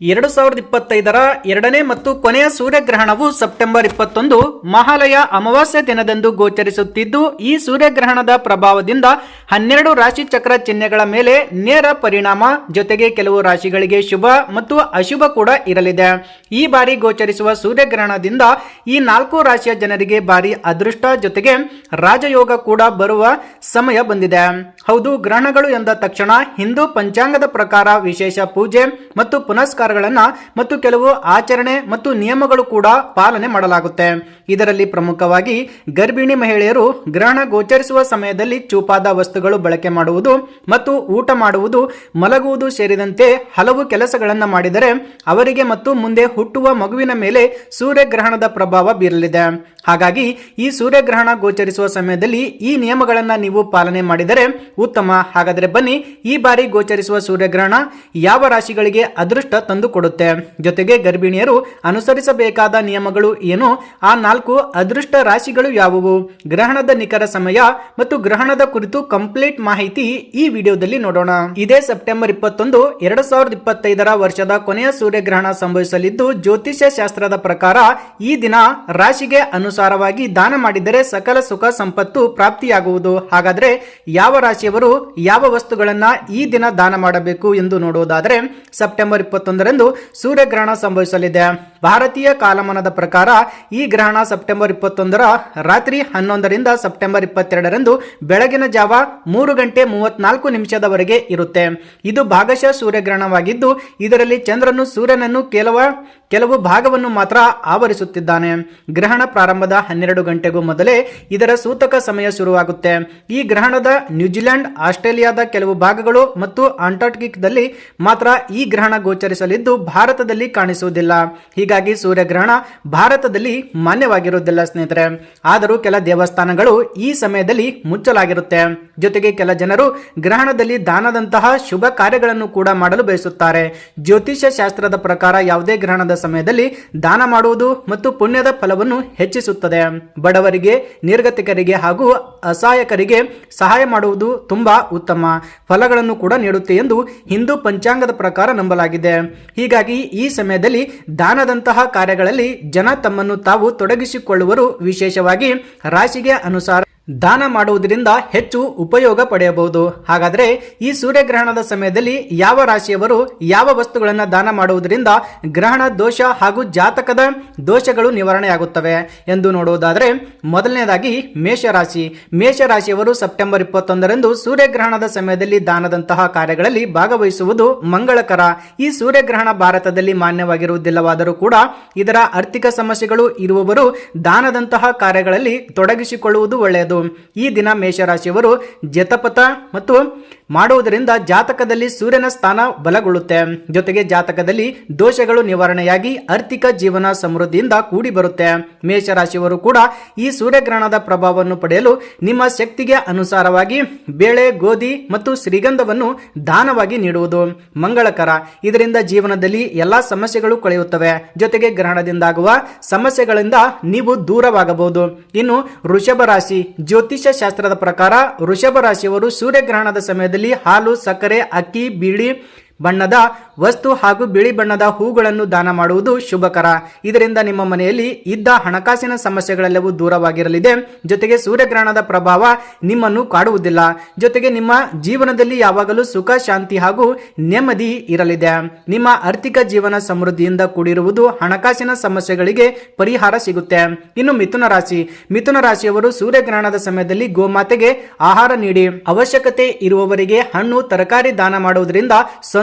ಎರಡು ಸಾವಿರದ ಇಪ್ಪತ್ತೈದರ ಎರಡನೇ ಮತ್ತು ಕೊನೆಯ ಸೂರ್ಯಗ್ರಹಣವು ಸೆಪ್ಟೆಂಬರ್ ಇಪ್ಪತ್ತೊಂದು ಮಹಾಲಯ ಅಮಾವಾಸ್ಯ ದಿನದಂದು ಗೋಚರಿಸುತ್ತಿದ್ದು, ಈ ಸೂರ್ಯಗ್ರಹಣದ ಪ್ರಭಾವದಿಂದ ಹನ್ನೆರಡು ರಾಶಿ ಚಕ್ರ ಚಿಹ್ನೆಗಳ ಮೇಲೆ ನೇರ ಪರಿಣಾಮ, ಜೊತೆಗೆ ಕೆಲವು ರಾಶಿಗಳಿಗೆ ಶುಭ ಮತ್ತು ಅಶುಭ ಕೂಡ ಇರಲಿದೆ. ಈ ಬಾರಿ ಗೋಚರಿಸುವ ಸೂರ್ಯಗ್ರಹಣದಿಂದ ಈ ನಾಲ್ಕು ರಾಶಿಯ ಜನರಿಗೆ ಭಾರಿ ಅದೃಷ್ಟ, ಜೊತೆಗೆ ರಾಜಯೋಗ ಕೂಡ ಬರುವ ಸಮಯ ಬಂದಿದೆ. ಹೌದು, ಗ್ರಹಣಗಳು ಎಂದ ತಕ್ಷಣ ಹಿಂದೂ ಪಂಚಾಂಗದ ಪ್ರಕಾರ ವಿಶೇಷ ಪೂಜೆ ಮತ್ತು ಪುನಸ್ಕಾರಗಳನ್ನ ಮತ್ತು ಕೆಲವು ಆಚರಣೆ ಮತ್ತು ನಿಯಮಗಳು ಕೂಡ ಪಾಲನೆ ಮಾಡಲಾಗುತ್ತೆ. ಇದರಲ್ಲಿ ಪ್ರಮುಖವಾಗಿ ಗರ್ಭಿಣಿ ಮಹಿಳೆಯರು ಗ್ರಹಣ ಗೋಚರಿಸುವ ಸಮಯದಲ್ಲಿ ಚೂಪಾದ ವಸ್ತುಗಳು ಬಳಕೆ ಮಾಡುವುದು ಮತ್ತು ಊಟ ಮಾಡುವುದು, ಮಲಗುವುದು ಸೇರಿದಂತೆ ಹಲವು ಕೆಲಸಗಳನ್ನು ಮಾಡಿದರೆ ಅವರಿಗೆ ಮತ್ತು ಮುಂದೆ ಹುಟ್ಟುವ ಮಗುವಿನ ಮೇಲೆ ಸೂರ್ಯಗ್ರಹಣದ ಪ್ರಭಾವ ಬೀರಲಿದೆ. ಹಾಗಾಗಿ ಈ ಸೂರ್ಯಗ್ರಹಣ ಗೋಚರಿಸುವ ಸಮಯದಲ್ಲಿ ಈ ನಿಯಮಗಳನ್ನು ನೀವು ಪಾಲನೆ ಮಾಡಿದರೆ ಉತ್ತಮ. ಹಾಗಾದರೆ ಬನ್ನಿ ಈ ಬಾರಿ ಗೋಚರಿಸುವ ಸೂರ್ಯಗ್ರಹಣ ಯಾವ ರಾಶಿಗಳಿಗೆ ಅದೃಷ್ಟ ತಂದು ಕೊಡುತ್ತೆ ಜೊತೆಗೆ ಗರ್ಭಿಣಿಯರು ಅನುಸರಿಸಬೇಕಾದ ನಿಯಮಗಳು ಏನು? ಆ ನಾಲ್ಕು ಅದೃಷ್ಟ ರಾಶಿಗಳು ಯಾವುವು? ಗ್ರಹಣದ ನಿಖರ ಸಮಯ ಮತ್ತು ಗ್ರಹಣದ ಕುರಿತು ಕಂಪ್ಲೀಟ್ ಮಾಹಿತಿ ಈ ವಿಡಿಯೋದಲ್ಲಿ ನೋಡೋಣ. ಇದೇ ಸೆಪ್ಟೆಂಬರ್ ಇಪ್ಪತ್ತೊಂದು, ಎರಡು ಸಾವಿರದ ಇಪ್ಪತ್ತೈದರ ವರ್ಷದ ಕೊನೆಯ ಸೂರ್ಯಗ್ರಹಣ ಸಂಭವಿಸಲಿದ್ದು, ಜ್ಯೋತಿಷ್ಯ ಶಾಸ್ತ್ರದ ಪ್ರಕಾರ ಈ ದಿನ ರಾಶಿಗೆ ಅನುಸಾರವಾಗಿ ದಾನ ಮಾಡಿದರೆ ಸಕಲ ಸುಖ ಸಂಪತ್ತು ಪ್ರಾಪ್ತಿಯಾಗುವುದು. ಹಾಗಾದ್ರೆ ಯಾವ ರಾಶಿಯವರು ಯಾವ ವಸ್ತುಗಳನ್ನ ಈ ದಿನ ದಾನ ಮಾಡಬೇಕು ಎಂದು ನೋಡುವುದಾದರೆ ಸೆಪ್ಟೆಂಬರ್ ಇಪ್ಪತ್ತೊಂದರಂದು ಸೂರ್ಯಗ್ರಹಣ ಸಂಭವಿಸಲಿದೆ. ಭಾರತೀಯ ಕಾಲಮಾನದ ಪ್ರಕಾರ ಈ ಗ್ರಹಣ ಸೆಪ್ಟೆಂಬರ್ ಇಪ್ಪತ್ತೊಂದರ ರಾತ್ರಿ ಹನ್ನೊಂದರಿಂದ ಸೆಪ್ಟೆಂಬರ್ ಇಪ್ಪತ್ತೆರಡರಂದು ಬೆಳಗಿನ ಜಾವ ಮೂರು ಗಂಟೆ ಮೂವತ್ನಾಲ್ಕು ನಿಮಿಷದವರೆಗೆ ಇರುತ್ತೆ. ಇದು ಭಾಗಶಃ ಸೂರ್ಯಗ್ರಹಣವಾಗಿದ್ದು, ಇದರಲ್ಲಿ ಚಂದ್ರನು ಸೂರ್ಯನನ್ನು ಕೆಲವ, ಕೆಲವು ಭಾಗವನ್ನು ಮಾತ್ರ ಆವರಿಸುತ್ತಿದ್ದಾನೆ. ಗ್ರಹಣ ಪ್ರಾರಂಭದ ಹನ್ನೆರಡು ಗಂಟೆಗೂ ಮೊದಲೇ ಇದರ ಸೂತಕ ಸಮಯ ಶುರುವಾಗುತ್ತೆ. ಈ ಗ್ರಹಣದ ನ್ಯೂಜಿಲೆಂಡ್ ಆಸ್ಟ್ರೇಲಿಯಾದ ಕೆಲವು ಭಾಗಗಳು ಮತ್ತು ಅಂಟಾರ್ಟಿಕ್ದಲ್ಲಿ ಮಾತ್ರ ಈ ಗ್ರಹಣ ಗೋಚರಿಸಲಿದ್ದು ಭಾರತದಲ್ಲಿ ಕಾಣಿಸುವುದಿಲ್ಲ. ಹೀಗಾಗಿ ಸೂರ್ಯಗ್ರಹಣ ಭಾರತದಲ್ಲಿ ಮಾನ್ಯವಾಗಿರುವುದಿಲ್ಲ ಸ್ನೇಹಿತರೆ. ಆದರೂ ಕೆಲ ದೇವಸ್ಥಾನಗಳು ಈ ಸಮಯದಲ್ಲಿ ಮುಚ್ಚಲಾಗಿರುತ್ತೆ. ಜೊತೆಗೆ ಕೆಲ ಜನರು ಗ್ರಹಣದಲ್ಲಿ ದಾನದಂತಹ ಶುಭ ಕಾರ್ಯಗಳನ್ನು ಕೂಡ ಮಾಡಲು ಬಯಸುತ್ತಾರೆ. ಜ್ಯೋತಿಷ್ಯ ಶಾಸ್ತ್ರದ ಪ್ರಕಾರ ಯಾವುದೇ ಗ್ರಹಣದ ಸಮಯದಲ್ಲಿ ದಾನ ಮಾಡುವುದು ಮತ್ತು ಪುಣ್ಯದ ಫಲವನ್ನು ಹೆಚ್ಚಿಸುತ್ತದೆ. ಬಡವರಿಗೆ, ನಿರ್ಗತಿಕರಿಗೆ ಹಾಗೂ ಅಸಹಾಯಕರಿಗೆ ಸಹಾಯ ಮಾಡುವುದು ತುಂಬಾ ಉತ್ತಮ ಫಲಗಳನ್ನು ಕೂಡ ನೀಡುತ್ತೆ ಎಂದು ಹಿಂದೂ ಪಂಚಾಂಗದ ಪ್ರಕಾರ ನಂಬಲಾಗಿದೆ. ಹೀಗಾಗಿ ಈ ಸಮಯದಲ್ಲಿ ದಾನದಂತಹ ಕಾರ್ಯಗಳಲ್ಲಿ ಜನ ತಮ್ಮನ್ನು ತಾವು ತೊಡಗಿಸಿಕೊಳ್ಳುವರು. ವಿಶೇಷವಾಗಿ ರಾಶಿಗೆ ಅನುಸಾರ ದಾನ ಮಾಡುವುದರಿಂದ ಹೆಚ್ಚು ಉಪಯೋಗ ಪಡೆಯಬಹುದು. ಹಾಗಾದರೆ ಈ ಸೂರ್ಯಗ್ರಹಣದ ಸಮಯದಲ್ಲಿ ಯಾವ ರಾಶಿಯವರು ಯಾವ ವಸ್ತುಗಳನ್ನು ದಾನ ಮಾಡುವುದರಿಂದ ಗ್ರಹಣ, ದೋಷ ಹಾಗೂ ಜಾತಕದ ದೋಷಗಳು ನಿವಾರಣೆಯಾಗುತ್ತವೆ ಎಂದು ನೋಡುವುದಾದರೆ ಮೊದಲನೇದಾಗಿ ಮೇಷರಾಶಿ. ಮೇಷರಾಶಿಯವರು ಸೆಪ್ಟೆಂಬರ್ ಇಪ್ಪತ್ತೊಂದರಂದು ಸೂರ್ಯಗ್ರಹಣದ ಸಮಯದಲ್ಲಿ ದಾನದಂತಹ ಕಾರ್ಯಗಳಲ್ಲಿ ಭಾಗವಹಿಸುವುದು ಮಂಗಳಕರ. ಈ ಸೂರ್ಯಗ್ರಹಣ ಭಾರತದಲ್ಲಿ ಮಾನ್ಯವಾಗಿರುವುದಿಲ್ಲವಾದರೂ ಕೂಡ ಇದರ ಆರ್ಥಿಕ ಸಮಸ್ಯೆಗಳು ಇರುವವರು ದಾನದಂತಹ ಕಾರ್ಯಗಳಲ್ಲಿ ತೊಡಗಿಸಿಕೊಳ್ಳುವುದು ಒಳ್ಳೆಯದು. ಈ ದಿನ ಮೇಷರಾಶಿಯವರು ಜತಪಥ ಮತ್ತು ಮಾಡುವುದರಿಂದ ಜಾತಕದಲ್ಲಿ ಸೂರ್ಯನ ಸ್ಥಾನ ಬಲಗೊಳ್ಳುತ್ತೆ. ಜೊತೆಗೆ ಜಾತಕದಲ್ಲಿ ದೋಷಗಳು ನಿವಾರಣೆಯಾಗಿ ಆರ್ಥಿಕ ಜೀವನ ಸಮೃದ್ಧಿಯಿಂದ ಕೂಡಿ ಬರುತ್ತೆ. ಮೇಷರಾಶಿಯವರು ಕೂಡ ಈ ಸೂರ್ಯಗ್ರಹಣದ ಪ್ರಭಾವವನ್ನು ಪಡೆಯಲು ನಿಮ್ಮ ಶಕ್ತಿಗೆ ಅನುಸಾರವಾಗಿ ಬೇಳೆ, ಗೋಧಿ ಮತ್ತು ಶ್ರೀಗಂಧವನ್ನು ದಾನವಾಗಿ ನೀಡುವುದು ಮಂಗಳಕರ. ಇದರಿಂದ ಜೀವನದಲ್ಲಿ ಎಲ್ಲಾ ಸಮಸ್ಯೆಗಳು ಕಳೆಯುತ್ತವೆ. ಜೊತೆಗೆ ಗ್ರಹಣದಿಂದಾಗುವ ಸಮಸ್ಯೆಗಳಿಂದ ನೀವು ದೂರವಾಗಬಹುದು. ಇನ್ನು ವೃಷಭ ರಾಶಿ ಜ್ಯೋತಿಷ್ಯ ಶಾಸ್ತ್ರದ ಪ್ರಕಾರ ವೃಷಭ ರಾಶಿಯವರು ಸೂರ್ಯಗ್ರಹಣದ ಸಮಯದಲ್ಲಿ ಹಾಲು ಸಕ್ಕರೆ ಅಕ್ಕಿ ಬಿಳಿ ಬಣ್ಣದ ವಸ್ತು ಹಾಗೂ ಬಿಳಿ ಬಣ್ಣದ ಹೂಗಳನ್ನು ದಾನ ಮಾಡುವುದು ಶುಭಕರ. ಇದರಿಂದ ನಿಮ್ಮ ಮನೆಯಲ್ಲಿ ಇದ್ದ ಹಣಕಾಸಿನ ಸಮಸ್ಯೆಗಳೆಲ್ಲವೂ ದೂರವಾಗಿರಲಿದೆ. ಜೊತೆಗೆ ಸೂರ್ಯಗ್ರಹಣದ ಪ್ರಭಾವ ನಿಮ್ಮನ್ನು ಕಾಡುವುದಿಲ್ಲ. ಜೊತೆಗೆ ನಿಮ್ಮ ಜೀವನದಲ್ಲಿ ಯಾವಾಗಲೂ ಸುಖ, ಶಾಂತಿ ಹಾಗೂ ನೆಮ್ಮದಿ ಇರಲಿದೆ. ನಿಮ್ಮ ಆರ್ಥಿಕ ಜೀವನ ಸಮೃದ್ಧಿಯಿಂದ ಕೂಡಿರುವುದು ಹಣಕಾಸಿನ ಸಮಸ್ಯೆಗಳಿಗೆ ಪರಿಹಾರ ಸಿಗುತ್ತೆ. ಇನ್ನು ಮಿಥುನ ರಾಶಿ. ಮಿಥುನ ರಾಶಿಯವರು ಸೂರ್ಯಗ್ರಹಣದ ಸಮಯದಲ್ಲಿ ಗೋಮಾತೆಗೆ ಆಹಾರ ನೀಡಿ. ಅವಶ್ಯಕತೆ ಇರುವವರಿಗೆ ಹಣ್ಣು, ತರಕಾರಿ ದಾನ ಮಾಡುವುದರಿಂದ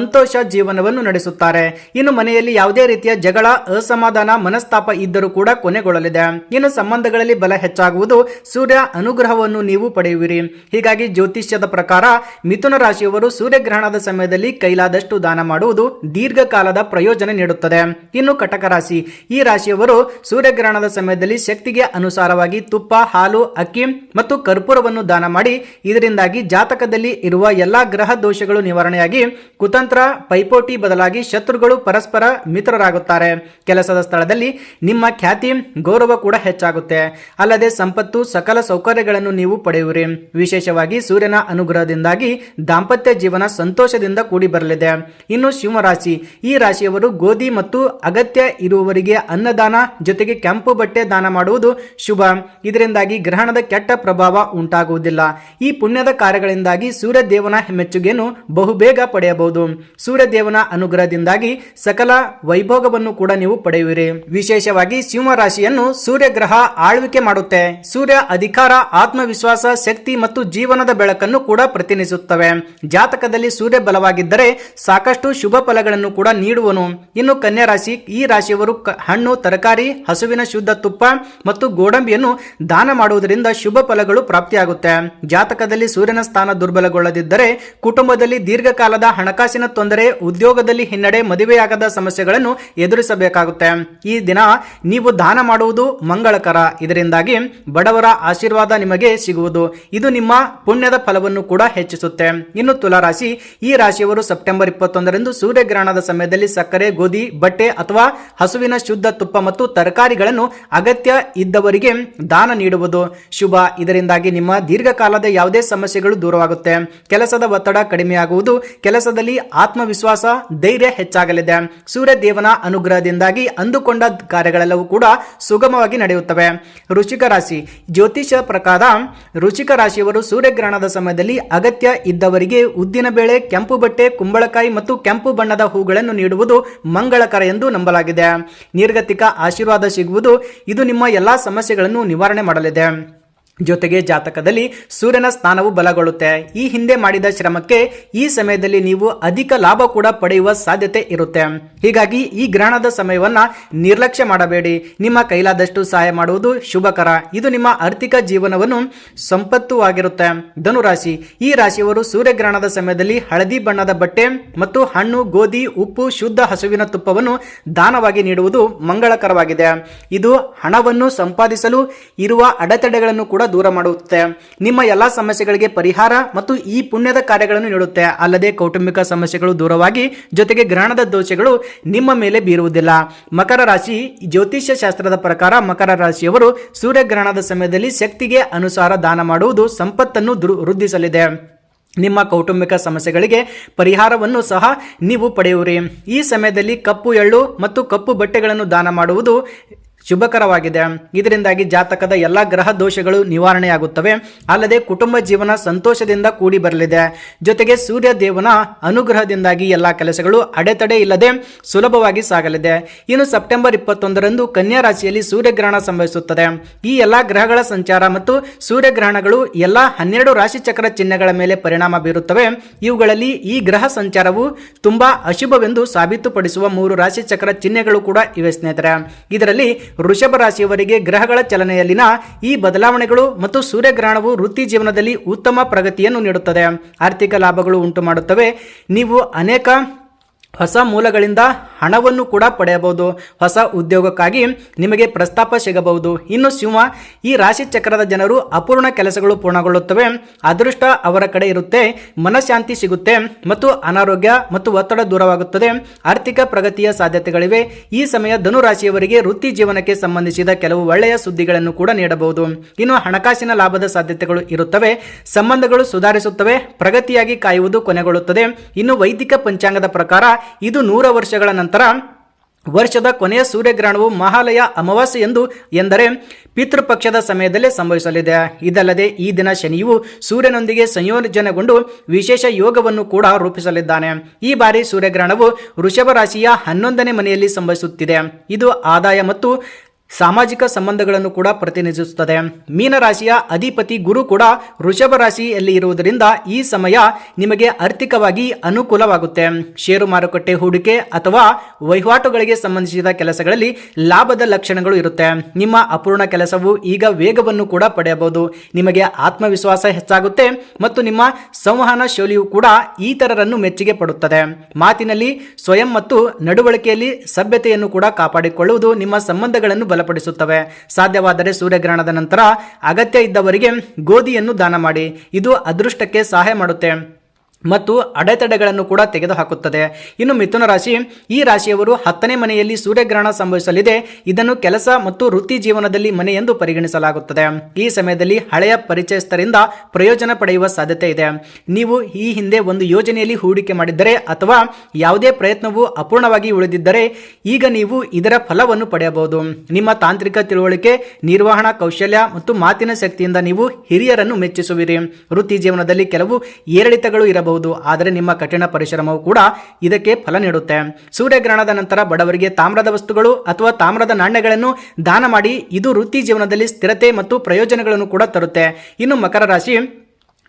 ಸಂತೋಷ ಜೀವನವನ್ನು ನಡೆಸುತ್ತಾರೆ. ಇನ್ನು ಮನೆಯಲ್ಲಿ ಯಾವುದೇ ರೀತಿಯ ಜಗಳ, ಅಸಮಾಧಾನ, ಮನಸ್ತಾಪ ಇದ್ದರೂ ಕೂಡ ಕೊನೆಗೊಳ್ಳಲಿದೆ. ಇನ್ನು ಸಂಬಂಧಗಳಲ್ಲಿ ಬಲ ಹೆಚ್ಚಾಗುವುದು ಸೂರ್ಯ ಅನುಗ್ರಹವನ್ನು ನೀವು ಪಡೆಯುವಿರಿ. ಹೀಗಾಗಿ ಜ್ಯೋತಿಷ್ಯದ ಪ್ರಕಾರ ಮಿಥುನ ರಾಶಿಯವರು ಸೂರ್ಯಗ್ರಹಣದ ಸಮಯದಲ್ಲಿ ಕೈಲಾದಷ್ಟು ದಾನ ಮಾಡುವುದು ದೀರ್ಘಕಾಲದ ಪ್ರಯೋಜನ ನೀಡುತ್ತದೆ. ಇನ್ನು ಕಟಕ ರಾಶಿ, ಈ ರಾಶಿಯವರು ಸೂರ್ಯಗ್ರಹಣದ ಸಮಯದಲ್ಲಿ ಶಕ್ತಿಗೆ ಅನುಸಾರವಾಗಿ ತುಪ್ಪ, ಹಾಲು, ಅಕ್ಕಿ ಮತ್ತು ಕರ್ಪೂರವನ್ನು ದಾನ ಮಾಡಿ, ಇದರಿಂದಾಗಿ ಜಾತಕದಲ್ಲಿ ಇರುವ ಎಲ್ಲಾ ಗ್ರಹ ದೋಷಗಳು ನಿವಾರಣೆಯಾಗಿ ಕುತಂತ್ರ ಪರಸ್ಪರ ಪೈಪೋಟಿ ಬದಲಾಗಿ ಶತ್ರುಗಳು ಪರಸ್ಪರ ಮಿತ್ರರಾಗುತ್ತಾರೆ. ಕೆಲಸದ ಸ್ಥಳದಲ್ಲಿ ನಿಮ್ಮ ಖ್ಯಾತಿ, ಗೌರವ ಕೂಡ ಹೆಚ್ಚಾಗುತ್ತೆ. ಅಲ್ಲದೆ ಸಂಪತ್ತು, ಸಕಲ ಸೌಕರ್ಯಗಳನ್ನು ನೀವು ಪಡೆಯುವಿರಿ. ವಿಶೇಷವಾಗಿ ಸೂರ್ಯನ ಅನುಗ್ರಹದಿಂದಾಗಿ ದಾಂಪತ್ಯ ಜೀವನ ಸಂತೋಷದಿಂದ ಕೂಡಿ ಬರಲಿದೆ ಇನ್ನು ಶಿವರಾಶಿ ಈ ರಾಶಿಯವರು ಗೋಧಿ ಮತ್ತು ಅಗತ್ಯ ಇರುವವರಿಗೆ ಅನ್ನದಾನ ಜೊತೆಗೆ ಕೆಂಪು ಬಟ್ಟೆ ದಾನ ಮಾಡುವುದು ಶುಭ. ಇದರಿಂದಾಗಿ ಗ್ರಹಣದ ಕೆಟ್ಟ ಪ್ರಭಾವ ಉಂಟಾಗುವುದಿಲ್ಲ. ಈ ಪುಣ್ಯದ ಕಾರ್ಯಗಳಿಂದಾಗಿ ಸೂರ್ಯ ದೇವನ ಮೆಚ್ಚುಗೆಯನ್ನು ಬಹುಬೇಗ ಪಡೆಯಬಹುದು. ಸೂರ್ಯ ದೇವನ ಅನುಗ್ರಹದಿಂದಾಗಿ ಸಕಲ ವೈಭೋಗವನ್ನು ಕೂಡ ನೀವು ಪಡೆಯುವಿರಿ. ವಿಶೇಷವಾಗಿ ಸಿಂಹ ರಾಶಿಯನ್ನು ಸೂರ್ಯ ಗ್ರಹ ಆಳ್ವಿಕೆ ಮಾಡುತ್ತೆ. ಸೂರ್ಯ ಅಧಿಕಾರ, ಆತ್ಮವಿಶ್ವಾಸ, ಶಕ್ತಿ ಮತ್ತು ಜೀವನದ ಬೆಳಕನ್ನು ಕೂಡ ಪ್ರತಿನಿಧಿಸುತ್ತವೆ. ಜಾತಕದಲ್ಲಿ ಸೂರ್ಯ ಬಲವಾಗಿದ್ದರೆ ಸಾಕಷ್ಟು ಶುಭ ಫಲಗಳನ್ನು ಕೂಡ ನೀಡುವನು. ಇನ್ನು ಕನ್ಯಾ ರಾಶಿ, ಈ ರಾಶಿಯವರು ಹಣ್ಣು, ತರಕಾರಿ, ಹಸುವಿನ ಶುದ್ಧ ತುಪ್ಪ ಮತ್ತು ಗೋಡಂಬಿಯನ್ನು ದಾನ ಮಾಡುವುದರಿಂದ ಶುಭ ಫಲಗಳು ಪ್ರಾಪ್ತಿಯಾಗುತ್ತೆ. ಜಾತಕದಲ್ಲಿ ಸೂರ್ಯನ ಸ್ಥಾನ ದುರ್ಬಲಗೊಳ್ಳದಿದ್ದರೆ ಕುಟುಂಬದಲ್ಲಿ ದೀರ್ಘಕಾಲದ ಹಣಕಾಸಿನ ತೊಂದರೆ ಉದ್ಯೋಗದಲ್ಲಿ ಹಿನ್ನಡೆ ಮದುವೆಯಾಗದ ಸಮಸ್ಯೆಗಳನ್ನು ಎದುರಿಸಬೇಕಾಗುತ್ತೆ. ಈ ದಿನ ನೀವು ದಾನ ಮಾಡುವುದು ಮಂಗಳಕರ. ಇದರಿಂದಾಗಿ ಬಡವರ ಆಶೀರ್ವಾದ ನಿಮಗೆ ಸಿಗುವುದು. ಇದು ನಿಮ್ಮ ಪುಣ್ಯದ ಫಲವನ್ನು ಕೂಡ ಹೆಚ್ಚಿಸುತ್ತೆ. ಇನ್ನು ತುಲಾರಾಶಿ, ಈ ರಾಶಿಯವರು ಸೆಪ್ಟೆಂಬರ್ ಇಪ್ಪತ್ತೊಂದರಂದು ಸೂರ್ಯಗ್ರಹಣದ ಸಮಯದಲ್ಲಿ ಸಕ್ಕರೆ, ಗೋಧಿ, ಬಟ್ಟೆ ಅಥವಾ ಹಸುವಿನ ಶುದ್ಧ ತುಪ್ಪ ಮತ್ತು ತರಕಾರಿಗಳನ್ನು ಅಗತ್ಯ ಇದ್ದವರಿಗೆ ದಾನ ನೀಡುವುದು ಶುಭ. ಇದರಿಂದಾಗಿ ನಿಮ್ಮ ದೀರ್ಘಕಾಲದ ಯಾವುದೇ ಸಮಸ್ಯೆಗಳು ದೂರವಾಗುತ್ತೆ. ಕೆಲಸದ ಒತ್ತಡ ಕಡಿಮೆಯಾಗುವುದು. ಕೆಲಸದಲ್ಲಿ ಆತ್ಮವಿಶ್ವಾಸ, ಧೈರ್ಯ ಹೆಚ್ಚಾಗಲಿದೆ. ಸೂರ್ಯ ದೇವನ ಅನುಗ್ರಹದಿಂದಾಗಿ ಅಂದುಕೊಂಡ ಕಾರ್ಯಗಳೆಲ್ಲವೂ ಕೂಡ ಸುಗಮವಾಗಿ ನಡೆಯುತ್ತವೆ. ಋಷಿಕ ರಾಶಿ. ಜ್ಯೋತಿಷ ಪ್ರಕಾರ ಋಷಿಕ ರಾಶಿಯವರು ಸೂರ್ಯಗ್ರಹಣದ ಸಮಯದಲ್ಲಿ ಅಗತ್ಯ ಇದ್ದವರಿಗೆ ಉದ್ದಿನ ಬೇಳೆ, ಕೆಂಪು ಬಟ್ಟೆ, ಕುಂಬಳಕಾಯಿ ಮತ್ತು ಕೆಂಪು ಬಣ್ಣದ ಹೂಗಳನ್ನು ನೀಡುವುದು ಮಂಗಳಕರ ಎಂದು ನಂಬಲಾಗಿದೆ. ನಿರ್ಗತಿಕ ಆಶೀರ್ವಾದ ಸಿಗುವುದು. ಇದು ನಿಮ್ಮ ಎಲ್ಲಾ ಸಮಸ್ಯೆಗಳನ್ನು ನಿವಾರಣೆ ಮಾಡಲಿದೆ. ಜೊತೆಗೆ ಜಾತಕದಲ್ಲಿ ಸೂರ್ಯನ ಸ್ಥಾನವು ಬಲಗೊಳ್ಳುತ್ತೆ. ಈ ಹಿಂದೆ ಮಾಡಿದ ಶ್ರಮಕ್ಕೆ ಈ ಸಮಯದಲ್ಲಿ ನೀವು ಅಧಿಕ ಲಾಭ ಕೂಡ ಪಡೆಯುವ ಸಾಧ್ಯತೆ ಇರುತ್ತೆ. ಹೀಗಾಗಿ ಈ ಗ್ರಹಣದ ಸಮಯವನ್ನ ನಿರ್ಲಕ್ಷ್ಯ ಮಾಡಬೇಡಿ. ನಿಮ್ಮ ಕೈಲಾದಷ್ಟು ಸಹಾಯ ಮಾಡುವುದು ಶುಭಕರ. ಇದು ನಿಮ್ಮ ಆರ್ಥಿಕ ಜೀವನವನ್ನು ಸಂಪತ್ತುವಾಗಿರುತ್ತೆ ಧನುರಾಶಿ, ಈ ರಾಶಿಯವರು ಸೂರ್ಯಗ್ರಹಣದ ಸಮಯದಲ್ಲಿ ಹಳದಿ ಬಣ್ಣದ ಬಟ್ಟೆ ಮತ್ತು ಹಣ್ಣು, ಗೋಧಿ, ಉಪ್ಪು, ಶುದ್ಧ ಹಸುವಿನ ತುಪ್ಪವನ್ನು ದಾನವಾಗಿ ನೀಡುವುದು ಮಂಗಳಕರವಾಗಿದೆ. ಇದು ಹಣವನ್ನು ಸಂಪಾದಿಸಲು ಇರುವ ಅಡೆತಡೆಗಳನ್ನು ಕೂಡ ದೂರ ಮಾಡುತ್ತೆ. ನಿಮ್ಮ ಎಲ್ಲಾ ಸಮಸ್ಯೆಗಳಿಗೆ ಪರಿಹಾರ ಮತ್ತು ಈ ಪುಣ್ಯದ ಕಾರ್ಯಗಳನ್ನು ನೀಡುತ್ತೆ. ಅಲ್ಲದೆ ಕೌಟುಂಬಿಕ ಸಮಸ್ಯೆಗಳು ದೂರವಾಗಿ ಜೊತೆಗೆ ಗ್ರಹಣದ ದೋಷಗಳು ನಿಮ್ಮ ಮೇಲೆ ಬೀರುವುದಿಲ್ಲ. ಮಕರ ರಾಶಿ ಜ್ಯೋತಿಷ್ಯ ಶಾಸ್ತ್ರದ ಪ್ರಕಾರ ಮಕರ ರಾಶಿಯವರು ಸೂರ್ಯಗ್ರಹಣದ ಸಮಯದಲ್ಲಿ ಶಕ್ತಿಗೆ ಅನುಸಾರ ದಾನ ಮಾಡುವುದು ಸಂಪತ್ತನ್ನು ವೃದ್ಧಿಸಲಿದೆ. ನಿಮ್ಮ ಕೌಟುಂಬಿಕ ಸಮಸ್ಯೆಗಳಿಗೆ ಪರಿಹಾರವನ್ನು ಸಹ ನೀವು ಪಡೆಯುವಿರಿ. ಈ ಸಮಯದಲ್ಲಿ ಕಪ್ಪು ಎಳ್ಳು ಮತ್ತು ಕಪ್ಪು ಬಟ್ಟೆಗಳನ್ನು ದಾನ ಮಾಡುವುದು ಶುಭಕರವಾಗಿದೆ. ಇದರಿಂದಾಗಿ ಜಾತಕದ ಎಲ್ಲ ಗ್ರಹ ದೋಷಗಳು ನಿವಾರಣೆಯಾಗುತ್ತವೆ. ಅಲ್ಲದೆ ಕುಟುಂಬ ಜೀವನ ಸಂತೋಷದಿಂದ ಕೂಡಿ ಬರಲಿದೆ. ಜೊತೆಗೆ ಸೂರ್ಯ ದೇವನ ಅನುಗ್ರಹದಿಂದಾಗಿ ಎಲ್ಲ ಕೆಲಸಗಳು ಅಡೆತಡೆ ಇಲ್ಲದೆ ಸುಲಭವಾಗಿ ಸಾಗಲಿದೆ. ಇನ್ನು ಸೆಪ್ಟೆಂಬರ್ ಇಪ್ಪತ್ತೊಂದರಂದು ಕನ್ಯಾ ರಾಶಿಯಲ್ಲಿ ಸೂರ್ಯಗ್ರಹಣ ಸಂಭವಿಸುತ್ತದೆ. ಈ ಎಲ್ಲ ಗ್ರಹಗಳ ಸಂಚಾರ ಮತ್ತು ಸೂರ್ಯಗ್ರಹಣಗಳು ಎಲ್ಲ ಹನ್ನೆರಡು ರಾಶಿ ಚಕ್ರ ಚಿಹ್ನೆಗಳ ಮೇಲೆ ಪರಿಣಾಮ ಬೀರುತ್ತವೆ. ಇವುಗಳಲ್ಲಿ ಈ ಗ್ರಹ ಸಂಚಾರವು ತುಂಬಾ ಅಶುಭವೆಂದು ಸಾಬೀತುಪಡಿಸುವ ಮೂರು ರಾಶಿ ಚಕ್ರ ಚಿಹ್ನೆಗಳು ಕೂಡ ಇವೆ ಸ್ನೇಹಿತರೆ. ಇದರಲ್ಲಿ ವೃಷಭ ರಾಶಿಯವರಿಗೆ ಗ್ರಹಗಳ ಚಲನೆಯಲ್ಲಿನ ಈ ಬದಲಾವಣೆಗಳು ಮತ್ತು ಸೂರ್ಯಗ್ರಹಣವು ವೃತ್ತಿ ಜೀವನದಲ್ಲಿ ಉತ್ತಮ ಪ್ರಗತಿಯನ್ನು ನೀಡುತ್ತದೆ. ಆರ್ಥಿಕ ಲಾಭಗಳು ಉಂಟು ಮಾಡುತ್ತವೆ ನೀವು ಅನೇಕ ಹೊಸ ಮೂಲಗಳಿಂದ ಹಣವನ್ನು ಕೂಡ ಪಡೆಯಬಹುದು. ಹೊಸ ಉದ್ಯೋಗಕ್ಕಾಗಿ ನಿಮಗೆ ಪ್ರಸ್ತಾಪ ಸಿಗಬಹುದು. ಇನ್ನು ಸಿಂಹ, ಈ ರಾಶಿ ಚಕ್ರದ ಜನರು ಅಪೂರ್ಣ ಕೆಲಸಗಳು ಪೂರ್ಣಗೊಳ್ಳುತ್ತವೆ. ಅದೃಷ್ಟ ಅವರ ಕಡೆ ಇರುತ್ತೆ. ಮನಃಶಾಂತಿ ಸಿಗುತ್ತೆ ಮತ್ತು ಅನಾರೋಗ್ಯ ಮತ್ತು ಒತ್ತಡ ದೂರವಾಗುತ್ತದೆ. ಆರ್ಥಿಕ ಪ್ರಗತಿಯ ಸಾಧ್ಯತೆಗಳಿವೆ. ಈ ಸಮಯ ಧನು ರಾಶಿಯವರಿಗೆ ವೃತ್ತಿ ಜೀವನಕ್ಕೆ ಸಂಬಂಧಿಸಿದ ಕೆಲವು ಒಳ್ಳೆಯ ಸುದ್ದಿಗಳನ್ನು ಕೂಡ ನೀಡಬಹುದು. ಇನ್ನು ಹಣಕಾಸಿನ ಲಾಭದ ಸಾಧ್ಯತೆಗಳು ಇರುತ್ತವೆ. ಸಂಬಂಧಗಳು ಸುಧಾರಿಸುತ್ತವೆ. ಪ್ರಗತಿಯಾಗಿ ಕಾಯುವುದು ಕೊನೆಗೊಳ್ಳುತ್ತದೆ. ಇನ್ನು ವೈದಿಕ ಪಂಚಾಂಗದ ಪ್ರಕಾರ ಇದು ನೂರ ವರ್ಷಗಳ ನಂತರ ವರ್ಷದ ಕೊನೆಯ ಸೂರ್ಯಗ್ರಹಣವು ಮಹಾಲಯ ಅಮಾವಾಸ್ಯೆ ಎಂದು ಎಂದರೆ ಪಿತೃಪಕ್ಷದ ಸಮಯದಲ್ಲಿ ಸಂಭವಿಸಲಿದೆ. ಇದಲ್ಲದೆ ಈ ದಿನ ಶನಿಯು ಸೂರ್ಯನೊಂದಿಗೆ ಸಂಯೋಜನೆಗೊಂಡು ವಿಶೇಷ ಯೋಗವನ್ನು ಕೂಡ ರೂಪಿಸಲಿದ್ದಾನೆ. ಈ ಬಾರಿ ಸೂರ್ಯಗ್ರಹಣವು ವೃಷಭ ರಾಶಿಯ ಹನ್ನೊಂದನೇ ಮನೆಯಲ್ಲಿ ಸಂಭವಿಸುತ್ತಿದೆ. ಇದು ಆದಾಯ ಮತ್ತು ಸಾಮಾಜಿಕ ಸಂಬಂಧಗಳನ್ನು ಕೂಡ ಪ್ರತಿನಿಧಿಸುತ್ತದೆ. ಮೀನರಾಶಿಯ ಅಧಿಪತಿ ಗುರು ಕೂಡ ವೃಷಭ ರಾಶಿಯಲ್ಲಿ ಇರುವುದರಿಂದ ಈ ಸಮಯ ನಿಮಗೆ ಆರ್ಥಿಕವಾಗಿ ಅನುಕೂಲವಾಗುತ್ತೆ. ಷೇರು ಮಾರುಕಟ್ಟೆ ಹೂಡಿಕೆ ಅಥವಾ ವಹಿವಾಟುಗಳಿಗೆ ಸಂಬಂಧಿಸಿದ ಕೆಲಸಗಳಲ್ಲಿ ಲಾಭದ ಲಕ್ಷಣಗಳು ಇರುತ್ತೆ. ನಿಮ್ಮ ಅಪೂರ್ಣ ಕೆಲಸವು ಈಗ ವೇಗವನ್ನು ಕೂಡ ಪಡೆಯಬಹುದು. ನಿಮಗೆ ಆತ್ಮವಿಶ್ವಾಸ ಹೆಚ್ಚಾಗುತ್ತೆ ಮತ್ತು ನಿಮ್ಮ ಸಂವಹನ ಶೈಲಿಯು ಕೂಡ ಇತರರನ್ನು ಮೆಚ್ಚುಗೆ ಪಡುತ್ತದೆ. ಮಾತಿನಲ್ಲಿ ಸ್ವಯಂ ಮತ್ತು ನಡವಳಿಕೆಯಲ್ಲಿ ಸಭ್ಯತೆಯನ್ನು ಕೂಡ ಕಾಪಾಡಿಕೊಳ್ಳುವುದು ನಿಮ್ಮ ಸಂಬಂಧಗಳನ್ನು ಬಲಪಡಿಸುತ್ತವೆ. ಸಾಧ್ಯವಾದರೆ ಸೂರ್ಯಗ್ರಹಣದ ನಂತರ ಅಗತ್ಯ ಇದ್ದವರಿಗೆ ಗೋಧಿಯನ್ನು ದಾನ ಮಾಡಿ. ಇದು ಅದೃಷ್ಟಕ್ಕೆ ಸಹಾಯ ಮಾಡುತ್ತೆ. ಮತ್ತು ಅಡೆತಡೆಗಳನ್ನು ಕೂಡ ತೆಗೆದುಹಾಕುತ್ತದೆ. ಇನ್ನು ಮಿಥುನ ರಾಶಿ, ಈ ರಾಶಿಯವರು ಹತ್ತನೇ ಮನೆಯಲ್ಲಿ ಸೂರ್ಯಗ್ರಹಣ ಸಂಭವಿಸಲಿದೆ. ಇದನ್ನು ಕೆಲಸ ಮತ್ತು ವೃತ್ತಿ ಜೀವನದಲ್ಲಿ ಮನೆ ಎಂದು ಪರಿಗಣಿಸಲಾಗುತ್ತದೆ. ಈ ಸಮಯದಲ್ಲಿ ಹಳೆಯ ಪರಿಚಯಸ್ಥರಿಂದ ಪ್ರಯೋಜನ ಪಡೆಯುವ ಸಾಧ್ಯತೆ ಇದೆ. ನೀವು ಈ ಹಿಂದೆ ಒಂದು ಯೋಜನೆಯಲ್ಲಿ ಹೂಡಿಕೆ ಮಾಡಿದ್ದರೆ ಅಥವಾ ಯಾವುದೇ ಪ್ರಯತ್ನವು ಅಪೂರ್ಣವಾಗಿ ಉಳಿದಿದ್ದರೆ ಈಗ ನೀವು ಇದರ ಫಲವನ್ನು ಪಡೆಯಬಹುದು. ನಿಮ್ಮ ತಾಂತ್ರಿಕ ತಿಳುವಳಿಕೆ, ನಿರ್ವಹಣಾ ಕೌಶಲ್ಯ ಮತ್ತು ಮಾತಿನ ಶಕ್ತಿಯಿಂದ ನೀವು ಹಿರಿಯರನ್ನು ಮೆಚ್ಚಿಸುವಿರಿ. ವೃತ್ತಿ ಜೀವನದಲ್ಲಿ ಕೆಲವು ಏರಿಳಿತಗಳು ಇರಬಹುದು. ಆದರೆ ನಿಮ್ಮ ಕಠಿಣ ಪರಿಶ್ರಮವು ಕೂಡ ಇದಕ್ಕೆ ಫಲ ನೀಡುತ್ತೆ. ಸೂರ್ಯಗ್ರಹಣದ ನಂತರ ಬಡವರಿಗೆ ತಾಮ್ರದ ವಸ್ತುಗಳು ಅಥವಾ ತಾಮ್ರದ ನಾಣ್ಯಗಳನ್ನು ದಾನ ಮಾಡಿ ಇದು ವೃತ್ತಿ ಜೀವನದಲ್ಲಿ ಸ್ಥಿರತೆ ಮತ್ತು ಪ್ರಯೋಜನಗಳನ್ನು ಕೂಡ ತರುತ್ತೆ. ಇನ್ನು ಮಕರ ರಾಶಿ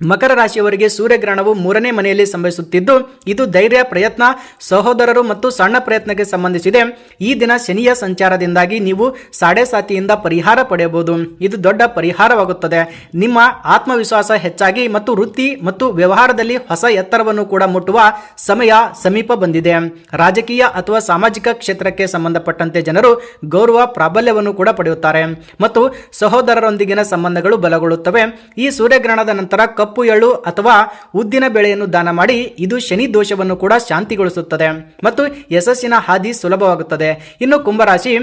ಮಕರ ರಾಶಿಯವರಿಗೆ ಸೂರ್ಯಗ್ರಹಣವು ಮೂರನೇ ಮನೆಯಲ್ಲಿ ಸಂಭವಿಸುತ್ತಿದ್ದು, ಇದು ಧೈರ್ಯ, ಪ್ರಯತ್ನ, ಸಹೋದರರು ಮತ್ತು ಸಣ್ಣ ಪ್ರಯತ್ನಕ್ಕೆ ಸಂಬಂಧಿಸಿದೆ. ಈ ದಿನ ಶನಿಯ ಸಂಚಾರದಿಂದಾಗಿ ನೀವು ಸಾಡೆ ಸಾತಿಯಿಂದ ಪರಿಹಾರ ಪಡೆಯಬಹುದು. ಇದು ದೊಡ್ಡ ಪರಿಹಾರವಾಗುತ್ತದೆ. ನಿಮ್ಮ ಆತ್ಮವಿಶ್ವಾಸ ಹೆಚ್ಚಾಗಿ ಮತ್ತು ವೃತ್ತಿ ಮತ್ತು ವ್ಯವಹಾರದಲ್ಲಿ ಹೊಸ ಎತ್ತರವನ್ನು ಕೂಡ ಮುಟ್ಟುವ ಸಮಯ ಸಮೀಪ ಬಂದಿದೆ. ರಾಜಕೀಯ ಅಥವಾ ಸಾಮಾಜಿಕ ಕ್ಷೇತ್ರಕ್ಕೆ ಸಂಬಂಧಪಟ್ಟಂತೆ ಜನರು ಗೌರವ, ಪ್ರಾಬಲ್ಯವನ್ನು ಕೂಡ ಪಡೆಯುತ್ತಾರೆ. ಮತ್ತು ಸಹೋದರರೊಂದಿಗಿನ ಸಂಬಂಧಗಳು ಬಲಗೊಳ್ಳುತ್ತವೆ. ಈ ಸೂರ್ಯಗ್ರಹಣದ ನಂತರ ಕಪ್ಪು, ಎಳ್ಳು ಅಥವಾ ಉದ್ದಿನ ಬೆಳೆಯನ್ನು ದಾನ ಮಾಡಿ ಇದು ಶನಿ ದೋಷವನ್ನು ಕೂಡ ಶಾಂತಿಗೊಳಿಸುತ್ತದೆ. ಮತ್ತು ಯಶಸ್ಸಿನ ಹಾದಿ ಸುಲಭವಾಗುತ್ತದೆ. ಇನ್ನು ಕುಂಭರಾಶಿ,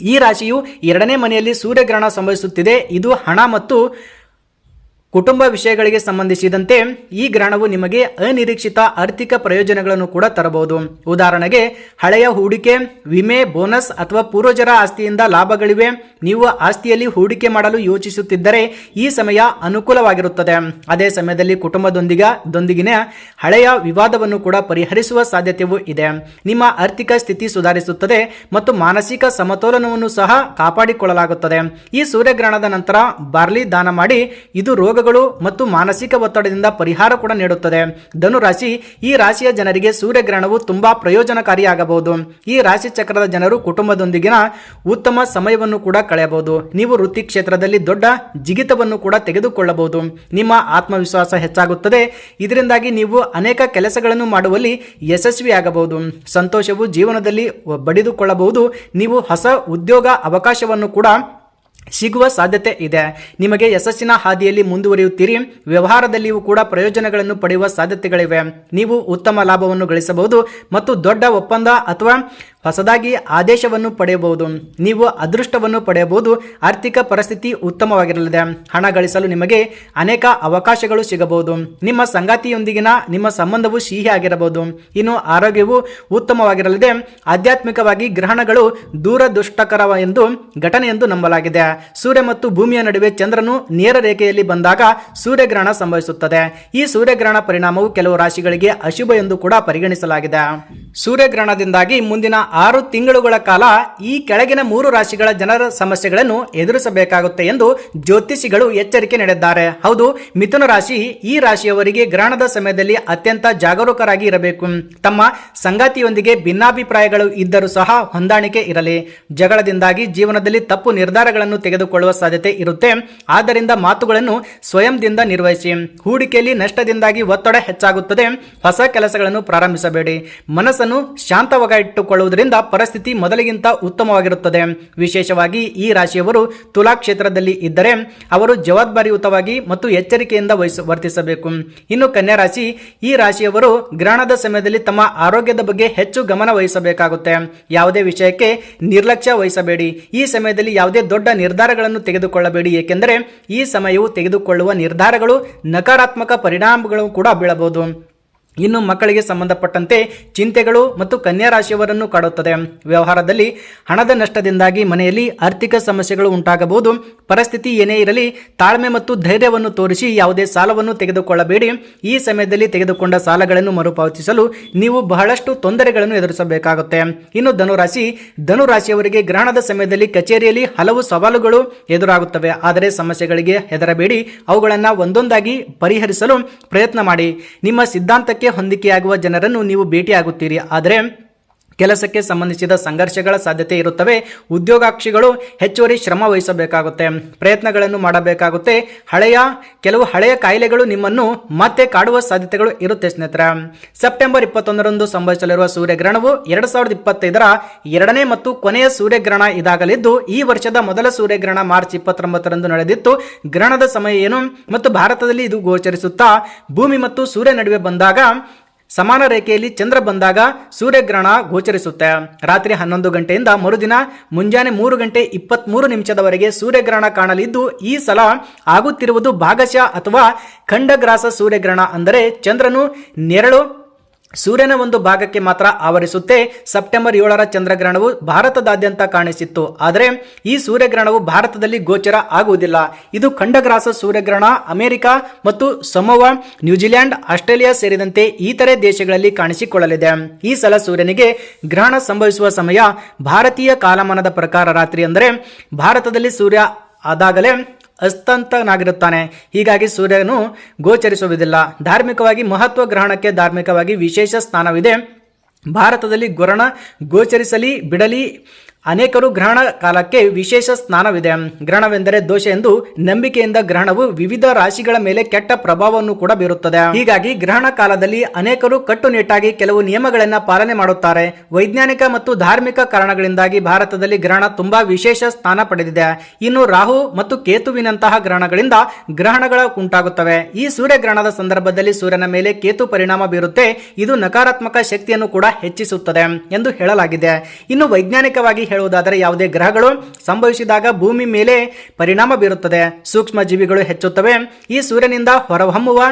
ಈ ರಾಶಿಯು ಎರಡನೇ ಮನೆಯಲ್ಲಿ ಸೂರ್ಯಗ್ರಹಣ ಸಂಭವಿಸುತ್ತಿದೆ. ಇದು ಹಣ ಮತ್ತು ಕುಟುಂಬ ವಿಷಯಗಳಿಗೆ ಸಂಬಂಧಿಸಿದಂತೆ ಈ ಗ್ರಹಣವು ನಿಮಗೆ ಅನಿರೀಕ್ಷಿತ ಆರ್ಥಿಕ ಪ್ರಯೋಜನಗಳನ್ನು ಕೂಡ ತರಬಹುದು. ಉದಾಹರಣೆಗೆ, ಹಳೆಯ ಹೂಡಿಕೆ, ವಿಮೆ, ಬೋನಸ್ ಅಥವಾ ಪೂರ್ವಜರ ಆಸ್ತಿಯಿಂದ ಲಾಭಗಳಿವೆ. ನೀವು ಆಸ್ತಿಯಲ್ಲಿ ಹೂಡಿಕೆ ಮಾಡಲು ಯೋಚಿಸುತ್ತಿದ್ದರೆ ಈ ಸಮಯ ಅನುಕೂಲವಾಗಿರುತ್ತದೆ. ಅದೇ ಸಮಯದಲ್ಲಿ ಕುಟುಂಬದೊಂದಿಗೆ, ದೊಂದಿಗಿನ ಹಳೆಯ ವಿವಾದವನ್ನು ಕೂಡ ಪರಿಹರಿಸುವ ಸಾಧ್ಯತೆಯೂ ಇದೆ. ನಿಮ್ಮ ಆರ್ಥಿಕ ಸ್ಥಿತಿ ಸುಧಾರಿಸುತ್ತದೆ ಮತ್ತು ಮಾನಸಿಕ ಸಮತೋಲನವನ್ನು ಸಹ ಕಾಪಾಡಿಕೊಳ್ಳಲಾಗುತ್ತದೆ. ಈ ಸೂರ್ಯಗ್ರಹಣದ ನಂತರ ಬಾರ್ಲಿ ದಾನ ಮಾಡಿ, ಇದು ರೋಗಗಳು ಮತ್ತು ಮಾನಸಿಕ ಒತ್ತಡದಿಂದ ಪರಿಹಾರ ಕೂಡ ನೀಡುತ್ತದೆ. ಧನುರಾಶಿ, ಈ ರಾಶಿಯ ಜನರಿಗೆ ಸೂರ್ಯಗ್ರಹಣವು ತುಂಬಾ ಪ್ರಯೋಜನಕಾರಿಯಾಗಬಹುದು. ಈ ರಾಶಿ ಚಕ್ರದ ಜನರು ಕುಟುಂಬದೊಂದಿಗಿನ ಉತ್ತಮ ಸಮಯವನ್ನು ಕೂಡ ಕಳೆಯಬಹುದು. ನೀವು ವೃತ್ತಿ ಕ್ಷೇತ್ರದಲ್ಲಿ ದೊಡ್ಡ ಜಿಗಿತವನ್ನು ಕೂಡ ತೆಗೆದುಕೊಳ್ಳಬಹುದು. ನಿಮ್ಮ ಆತ್ಮವಿಶ್ವಾಸ ಹೆಚ್ಚಾಗುತ್ತದೆ. ಇದರಿಂದಾಗಿ ನೀವು ಅನೇಕ ಕೆಲಸಗಳನ್ನು ಮಾಡುವಲ್ಲಿ ಯಶಸ್ವಿಯಾಗಬಹುದು. ಸಂತೋಷವು ಜೀವನದಲ್ಲಿ ಬಡಿದುಕೊಳ್ಳಬಹುದು. ನೀವು ಹೊಸ ಉದ್ಯೋಗ ಅವಕಾಶವನ್ನು ಕೂಡ ಸಿಗುವ ಸಾಧ್ಯತೆ ಇದೆ. ನಿಮಗೆ ಯಶಸ್ಸಿನ ಹಾದಿಯಲ್ಲಿ ಮುಂದುವರಿಯುತ್ತೀರಿ. ವ್ಯವಹಾರದಲ್ಲಿಯೂ ಕೂಡ ಪ್ರಯೋಜನಗಳನ್ನು ಪಡೆಯುವ ಸಾಧ್ಯತೆಗಳಿವೆ. ನೀವು ಉತ್ತಮ ಲಾಭವನ್ನು ಗಳಿಸಬಹುದು ಮತ್ತು ದೊಡ್ಡ ಒಪ್ಪಂದ ಅಥವಾ ಹೊಸದಾಗಿ ಆದೇಶವನ್ನು ಪಡೆಯಬಹುದು. ನೀವು ಅದೃಷ್ಟವನ್ನು ಪಡೆಯಬಹುದು. ಆರ್ಥಿಕ ಪರಿಸ್ಥಿತಿ ಉತ್ತಮವಾಗಿರಲಿದೆ. ಹಣ ಗಳಿಸಲು ನಿಮಗೆ ಅನೇಕ ಅವಕಾಶಗಳು ಸಿಗಬಹುದು. ನಿಮ್ಮ ಸಂಗಾತಿಯೊಂದಿಗಿನ ನಿಮ್ಮ ಸಂಬಂಧವು ಸಿಹಿ ಆಗಿರಬಹುದು. ಇನ್ನು ಆರೋಗ್ಯವು ಉತ್ತಮವಾಗಿರಲಿದೆ. ಆಧ್ಯಾತ್ಮಿಕವಾಗಿ ಗ್ರಹಣಗಳು ದೂರದುಷ್ಟಕರ ಎಂದು ಘಟನೆ ಎಂದು ನಂಬಲಾಗಿದೆ. ಸೂರ್ಯ ಮತ್ತು ಭೂಮಿಯ ನಡುವೆ ಚಂದ್ರನು ನೇರ ರೇಖೆಯಲ್ಲಿ ಬಂದಾಗ ಸೂರ್ಯಗ್ರಹಣ ಸಂಭವಿಸುತ್ತದೆ. ಈ ಸೂರ್ಯಗ್ರಹಣ ಪರಿಣಾಮವು ಕೆಲವು ರಾಶಿಗಳಿಗೆ ಅಶುಭ ಎಂದು ಕೂಡ ಪರಿಗಣಿಸಲಾಗಿದೆ. ಸೂರ್ಯಗ್ರಹಣದಿಂದಾಗಿ ಮುಂದಿನ ಆರು ತಿಂಗಳುಗಳ ಕಾಲ ಈ ಕೆಳಗಿನ ಮೂರು ರಾಶಿಗಳ ಜನರ ಸಮಸ್ಯೆಗಳನ್ನು ಎದುರಿಸಬೇಕಾಗುತ್ತೆ ಎಂದು ಜ್ಯೋತಿಷಿಗಳು ಎಚ್ಚರಿಕೆ ನೀಡಿದ್ದಾರೆ. ಹೌದು, ಮಿಥುನ ರಾಶಿ ಈ ರಾಶಿಯವರಿಗೆ ಗ್ರಹಣದ ಸಮಯದಲ್ಲಿ ಅತ್ಯಂತ ಜಾಗರೂಕರಾಗಿ ಇರಬೇಕು. ತಮ್ಮ ಸಂಗಾತಿಯೊಂದಿಗೆ ಭಿನ್ನಾಭಿಪ್ರಾಯಗಳು ಇದ್ದರೂ ಸಹ ಹೊಂದಾಣಿಕೆ ಇರಲಿ. ಜಗಳದಿಂದಾಗಿ ಜೀವನದಲ್ಲಿ ತಪ್ಪು ನಿರ್ಧಾರಗಳನ್ನು ತೆಗೆದುಕೊಳ್ಳುವ ಸಾಧ್ಯತೆ ಇರುತ್ತೆ. ಆದ್ದರಿಂದ ಮಾತುಗಳನ್ನು ಸ್ವಯಂದಿಂದ ನಿರ್ವಹಿಸಿ. ಹೂಡಿಕೆಯಲ್ಲಿ ನಷ್ಟದಿಂದಾಗಿ ಒತ್ತಡ ಹೆಚ್ಚಾಗುತ್ತದೆ. ಹೊಸ ಕೆಲಸಗಳನ್ನು ಪ್ರಾರಂಭಿಸಬೇಡಿ. ಮನಸ್ಸನ್ನು ಶಾಂತವಾಗಿ ಇಟ್ಟುಕೊಳ್ಳುವುದರಿಂದ ಪರಿಸ್ಥಿತಿ ಮೊದಲಿಗಿಂತ ಉತ್ತಮವಾಗಿರುತ್ತದೆ. ವಿಶೇಷವಾಗಿ ಈ ರಾಶಿಯವರು ತುಲಾ ಕ್ಷೇತ್ರದಲ್ಲಿ ಇದ್ದರೆ ಅವರು ಜವಾಬ್ದಾರಿಯುತವಾಗಿ ಮತ್ತು ಎಚ್ಚರಿಕೆಯಿಂದ ವರ್ತಿಸಬೇಕು. ಇನ್ನು ಕನ್ಯಾ ರಾಶಿ, ಈ ರಾಶಿಯವರು ಗ್ರಹಣದ ಸಮಯದಲ್ಲಿ ತಮ್ಮ ಆರೋಗ್ಯದ ಬಗ್ಗೆ ಹೆಚ್ಚು ಗಮನ ವಹಿಸಬೇಕಾಗುತ್ತೆ. ಯಾವುದೇ ವಿಷಯಕ್ಕೆ ನಿರ್ಲಕ್ಷ್ಯ ವಹಿಸಬೇಡಿ. ಈ ಸಮಯದಲ್ಲಿ ಯಾವುದೇ ದೊಡ್ಡ ನಿರ್ಧಾರಗಳನ್ನು ತೆಗೆದುಕೊಳ್ಳಬೇಡಿ. ಏಕೆಂದರೆ ಈ ಸಮಯವು ತೆಗೆದುಕೊಳ್ಳುವ ನಿರ್ಧಾರಗಳು ನಕಾರಾತ್ಮಕ ಪರಿಣಾಮಗಳು ಕೂಡ ಬೀಳಬಹುದು. ಇನ್ನು ಮಕ್ಕಳಿಗೆ ಸಂಬಂಧಪಟ್ಟಂತೆ ಚಿಂತೆಗಳು ಮತ್ತು ಕನ್ಯಾ ರಾಶಿಯವರನ್ನು ಕಾಡುತ್ತದೆ. ವ್ಯವಹಾರದಲ್ಲಿ ಹಣದ ನಷ್ಟದಿಂದಾಗಿ ಮನೆಯಲ್ಲಿ ಆರ್ಥಿಕ ಸಮಸ್ಯೆಗಳು ಉಂಟಾಗಬಹುದು. ಪರಿಸ್ಥಿತಿ ಏನೇ ಇರಲಿ, ತಾಳ್ಮೆ ಮತ್ತು ಧೈರ್ಯವನ್ನು ತೋರಿಸಿ ಯಾವುದೇ ಸಾಲವನ್ನು ತೆಗೆದುಕೊಳ್ಳಬೇಡಿ. ಈ ಸಮಯದಲ್ಲಿ ತೆಗೆದುಕೊಂಡ ಸಾಲಗಳನ್ನು ಮರುಪಾವತಿಸಲು ನೀವು ಬಹಳಷ್ಟು ತೊಂದರೆಗಳನ್ನು ಎದುರಿಸಬೇಕಾಗುತ್ತೆ. ಇನ್ನು ಧನುರಾಶಿ, ಧನುರಾಶಿಯವರಿಗೆ ಗ್ರಹಣದ ಸಮಯದಲ್ಲಿ ಕಚೇರಿಯಲ್ಲಿ ಹಲವು ಸವಾಲುಗಳು ಎದುರಾಗುತ್ತವೆ. ಆದರೆ ಸಮಸ್ಯೆಗಳಿಗೆ ಹೆದರಬೇಡಿ. ಅವುಗಳನ್ನು ಒಂದೊಂದಾಗಿ ಪರಿಹರಿಸಲು ಪ್ರಯತ್ನ ಮಾಡಿ. ನಿಮ್ಮ ಸಿದ್ಧಾಂತಕ್ಕೆ ಹೊಂದಿಕೆಯಾಗುವ ಜನರನ್ನು ನೀವು ಭೇಟಿಯಾಗುತ್ತೀರಿ. ಆದರೆ ಕೆಲಸಕ್ಕೆ ಸಂಬಂಧಿಸಿದ ಸಂಘರ್ಷಗಳ ಸಾಧ್ಯತೆ ಇರುತ್ತವೆ. ಉದ್ಯೋಗಾಕ್ಷಿಗಳು ಹೆಚ್ಚುವರಿ ಶ್ರಮ ವಹಿಸಬೇಕಾಗುತ್ತೆ. ಪ್ರಯತ್ನಗಳನ್ನು ಮಾಡಬೇಕಾಗುತ್ತೆ. ಹಳೆಯ, ಕೆಲವು ಹಳೆಯ ಕಾಯಿಲೆಗಳು ನಿಮ್ಮನ್ನು ಮತ್ತೆ ಕಾಡುವ ಸಾಧ್ಯತೆಗಳು ಇರುತ್ತೆ ಸ್ನೇಹಿತರೆ. ಸೆಪ್ಟೆಂಬರ್ ಇಪ್ಪತ್ತೊಂದರಂದು ಸಂಭವಿಸಲಿರುವ ಸೂರ್ಯಗ್ರಹಣವು ಎರಡು ಸಾವಿರದ ಇಪ್ಪತ್ತೈದರ ಎರಡನೇ ಮತ್ತು ಕೊನೆಯ ಸೂರ್ಯಗ್ರಹಣ ಇದಾಗಲಿದ್ದು, ಈ ವರ್ಷದ ಮೊದಲ ಸೂರ್ಯಗ್ರಹಣ ಮಾರ್ಚ್ ಇಪ್ಪತ್ತೊಂಬತ್ತರಂದು ನಡೆದಿತ್ತು. ಗ್ರಹಣದ ಸಮಯ ಏನು ಮತ್ತು ಭಾರತದಲ್ಲಿ ಇದು ಗೋಚರಿಸುತ್ತಾ ಭೂಮಿ ಮತ್ತು ಸೂರ್ಯ ನಡುವೆ ಬಂದಾಗ ಸಮಾನ ರೇಖೆಯಲ್ಲಿ ಚಂದ್ರ ಬಂದಾಗ ಸೂರ್ಯಗ್ರಹಣ ಗೋಚರಿಸುತ್ತೆ. ರಾತ್ರಿ ಹನ್ನೊಂದು ಗಂಟೆಯಿಂದ ಮರುದಿನ ಮುಂಜಾನೆ ಮೂರು ಗಂಟೆ ಇಪ್ಪತ್ತ್ಮೂರು ನಿಮಿಷದವರೆಗೆ ಸೂರ್ಯಗ್ರಹಣ ಕಾಣಲಿದ್ದು, ಈ ಸಲ ಆಗುತ್ತಿರುವುದು ಭಾಗಶಃ ಅಥವಾ ಖಂಡಗ್ರಾಸ ಸೂರ್ಯಗ್ರಹಣ ಅಂದರೆ ಚಂದ್ರನು ನೆರಳು ಸೂರ್ಯನ ಒಂದು ಭಾಗಕ್ಕೆ ಮಾತ್ರ ಆವರಿಸುತ್ತೆ. ಸೆಪ್ಟೆಂಬರ್ ಏಳರ ಚಂದ್ರಗ್ರಹಣವು ಭಾರತದಾದ್ಯಂತ ಕಾಣಿಸಿತ್ತು. ಆದರೆ ಈ ಸೂರ್ಯಗ್ರಹಣವು ಭಾರತದಲ್ಲಿ ಗೋಚರ ಆಗುವುದಿಲ್ಲ. ಇದು ಖಂಡಗ್ರಾಸ ಸೂರ್ಯಗ್ರಹಣ, ಅಮೆರಿಕ ಮತ್ತು ಸಮೋವಾ ನ್ಯೂಜಿಲೆಂಡ್ ಆಸ್ಟ್ರೇಲಿಯಾ ಸೇರಿದಂತೆ ಇತರೆ ದೇಶಗಳಲ್ಲಿ ಕಾಣಿಸಿಕೊಳ್ಳಲಿದೆ. ಈ ಸಲ ಸೂರ್ಯನಿಗೆ ಗ್ರಹಣ ಸಂಭವಿಸುವ ಸಮಯ ಭಾರತೀಯ ಕಾಲಮಾನದ ಪ್ರಕಾರ ರಾತ್ರಿ. ಅಂದರೆ ಭಾರತದಲ್ಲಿ ಸೂರ್ಯ ಆದಾಗಲೇ ಅಸ್ತಂತನಾಗಿರುತ್ತಾನೆ. ಹೀಗಾಗಿ ಸೂರ್ಯನು ಗೋಚರಿಸುವುದಿಲ್ಲ. ಧಾರ್ಮಿಕವಾಗಿ ಮಹತ್ವ ಗ್ರಹಣಕ್ಕೆ ಧಾರ್ಮಿಕವಾಗಿ ವಿಶೇಷ ಸ್ಥಾನವಿದೆ. ಭಾರತದಲ್ಲಿ ಗುರಣ ಗೋಚರಿಸಲಿ ಬಿಡಲಿ ಅನೇಕರು ಗ್ರಹಣ ಕಾಲಕ್ಕೆ ವಿಶೇಷ ಸ್ನಾನವಿದೆ. ಗ್ರಹಣವೆಂದರೆ ದೋಷ ಎಂದು ನಂಬಿಕೆಯಿಂದ ಗ್ರಹಣವು ವಿವಿಧ ರಾಶಿಗಳ ಮೇಲೆ ಕೆಟ್ಟ ಪ್ರಭಾವವನ್ನು ಕೂಡ ಬೀರುತ್ತದೆ. ಹೀಗಾಗಿ ಗ್ರಹಣ ಕಾಲದಲ್ಲಿ ಅನೇಕರು ಕಟ್ಟುನಿಟ್ಟಾಗಿ ಕೆಲವು ನಿಯಮಗಳನ್ನ ಪಾಲನೆ ಮಾಡುತ್ತಾರೆ. ವೈಜ್ಞಾನಿಕ ಮತ್ತು ಧಾರ್ಮಿಕ ಕಾರಣಗಳಿಂದಾಗಿ ಭಾರತದಲ್ಲಿ ಗ್ರಹಣ ತುಂಬಾ ವಿಶೇಷ ಸ್ಥಾನ ಪಡೆದಿದೆ. ಇನ್ನು ರಾಹು ಮತ್ತು ಕೇತುವಿನಂತಹ ಗ್ರಹಣಗಳಿಂದ ಗ್ರಹಣಗಳ ಉಂಟಾಗುತ್ತವೆ. ಈ ಸೂರ್ಯ ಗ್ರಹಣದ ಸಂದರ್ಭದಲ್ಲಿ ಸೂರ್ಯನ ಮೇಲೆ ಕೇತು ಪರಿಣಾಮ ಬೀರುತ್ತೆ. ಇದು ನಕಾರಾತ್ಮಕ ಶಕ್ತಿಯನ್ನು ಕೂಡ ಹೆಚ್ಚಿಸುತ್ತದೆ ಎಂದು ಹೇಳಲಾಗಿದೆ. ಇನ್ನು ವೈಜ್ಞಾನಿಕವಾಗಿ ಹೇಳುವುದಾದರೆ ಯಾವುದೇ ಗ್ರಹಗಳು ಸಂಭವಿಸಿದಾಗ ಭೂಮಿ ಮೇಲೆ ಪರಿಣಾಮ ಬೀರುತ್ತದೆ. ಸೂಕ್ಷ್ಮ ಜೀವಿಗಳು ಹೆಚ್ಚುತ್ತವೆ. ಈ ಸೂರ್ಯನಿಂದ ಹೊರಹೊಮ್ಮುವ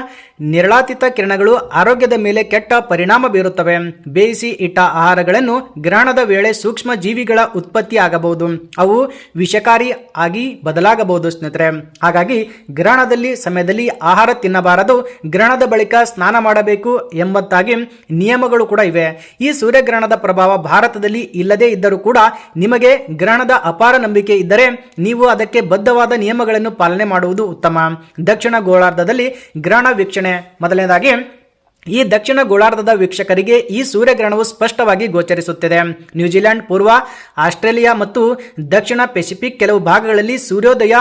ನಿರ್ಳಾತೀತ ಕಿರಣಗಳು ಆರೋಗ್ಯದ ಮೇಲೆ ಕೆಟ್ಟ ಪರಿಣಾಮ ಬೀರುತ್ತವೆ. ಬೇಯಿಸಿ ಇಟ್ಟ ಆಹಾರಗಳನ್ನು ಗ್ರಹಣದ ವೇಳೆ ಸೂಕ್ಷ್ಮ ಜೀವಿಗಳ ಉತ್ಪತ್ತಿ ಆಗಬಹುದು. ಅವು ವಿಷಕಾರಿ ಆಗಿ ಬದಲಾಗಬಹುದು ಸ್ನೇಹಿತರೆ. ಹಾಗಾಗಿ ಗ್ರಹಣದಲ್ಲಿ ಸಮಯದಲ್ಲಿ ಆಹಾರ ತಿನ್ನಬಾರದು. ಗ್ರಹಣದ ಬಳಿಕ ಸ್ನಾನ ಮಾಡಬೇಕು ಎಂಬತ್ತಾಗಿ ನಿಯಮಗಳು ಕೂಡ ಇವೆ. ಈ ಸೂರ್ಯಗ್ರಹಣದ ಪ್ರಭಾವ ಭಾರತದಲ್ಲಿ ಇಲ್ಲದೇ ಇದ್ದರೂ ಕೂಡ ನಿಮಗೆ ಗ್ರಹಣದ ಅಪಾರ ನಂಬಿಕೆ ಇದ್ದರೆ ನೀವು ಅದಕ್ಕೆ ಬದ್ಧವಾದ ನಿಯಮಗಳನ್ನು ಪಾಲನೆ ಮಾಡುವುದು ಉತ್ತಮ. ದಕ್ಷಿಣ ಗೋಳಾರ್ಧದಲ್ಲಿ ಗ್ರಹಣ ವೀಕ್ಷಣೆ. ಮೊದಲನೇದಾಗಿ, ಈ ದಕ್ಷಿಣ ಗೋಳಾರ್ಧದ ವೀಕ್ಷಕರಿಗೆ ಈ ಸೂರ್ಯಗ್ರಹಣವು ಸ್ಪಷ್ಟವಾಗಿ ಗೋಚರಿಸುತ್ತಿದೆ. ನ್ಯೂಜಿಲೆಂಡ್ ಪೂರ್ವ ಆಸ್ಟ್ರೇಲಿಯಾ ಮತ್ತು ದಕ್ಷಿಣ ಪೆಸಿಫಿಕ್ ಕೆಲವು ಭಾಗಗಳಲ್ಲಿ ಸೂರ್ಯೋದಯ